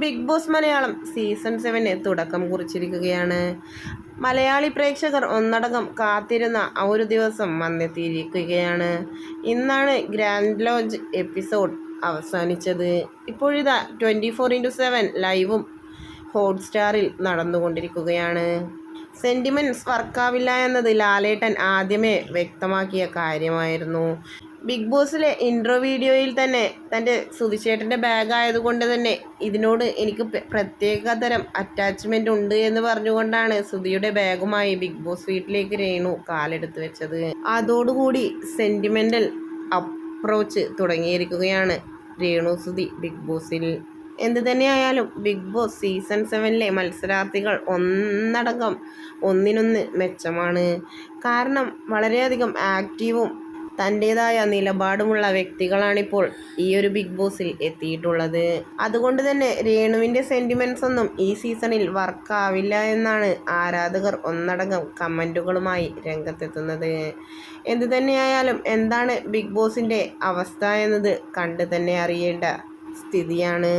Big Boss Malayalam season സെവന് തുടക്കം കുറിച്ചിരിക്കുകയാണ്. മലയാളി പ്രേക്ഷകർ ഒന്നടങ്കം കാത്തിരുന്ന ആ ഒരു ദിവസം വന്നെത്തിയിരിക്കുകയാണ്. ഇന്നാണ് ഗ്രാൻഡ് ലോഞ്ച് എപ്പിസോഡ് അവസാനിച്ചത്. ഇപ്പോഴിതാ ട്വന്റി ഫോർ ഇന്റു സെവൻ ലൈവും ഹോട്ട്സ്റ്റാറിൽ നടന്നുകൊണ്ടിരിക്കുകയാണ്. സെന്റിമെന്റ്സ് വർക്കാവില്ല എന്നത് ലാലേട്ടൻ ആദ്യമേ വ്യക്തമാക്കിയ കാര്യമായിരുന്നു. ബിഗ് ബോസിലെ ഇൻട്രോ വീഡിയോയിൽ തന്നെ തന്റെ സുതിച്ചേട്ടന്റെ ബാഗ് ആയതുകൊണ്ട് തന്നെ ഇതിനോട് എനിക്ക് പ്ര- പ്രത്യേക തരം അറ്റാച്ച്മെന്റ് ഉണ്ട് എന്ന് പറഞ്ഞുകൊണ്ടാണ് സുധിയുടെ ബാഗുമായി ബിഗ് ബോസ് വീട്ടിലേക്ക് രേണു കാലെടുത്ത് വെച്ചത്. അതോടുകൂടി സെന്റിമെന്റൽ അപ്രോച്ച് തുടങ്ങിയിരിക്കുകയാണ് രേണു സുധി ബിഗ് ബോസിൽ. എന്ത് തന്നെയായാലും ബിഗ് ബോസ് സീസൺ സെവനിലെ മത്സരാർത്ഥികൾ ഒന്നടങ്കം ഒന്നിനൊന്ന് മെച്ചമാണ്. കാരണം വളരെയധികം ആക്റ്റീവും തന്റേതായ നിലപാടുമുള്ള വ്യക്തികളാണിപ്പോൾ ഈ ഒരു ബിഗ് ബോസിൽ എത്തിയിട്ടുള്ളത്. അതുകൊണ്ട് തന്നെ രേണുവിന്റെ സെന്റിമെന്റ്സ് ഒന്നും ഈ സീസണിൽ വർക്കാവില്ല എന്നാണ് ആരാധകർ ഒന്നടങ്കം കമന്റുകളുമായി രംഗത്തെത്തുന്നത്. എന്തു തന്നെയായാലും എന്താണ് ബിഗ് ബോസിന്റെ അവസ്ഥ എന്നത് കണ്ട് തന്നെ അറിയേണ്ട സ്ഥിതിയാണ്.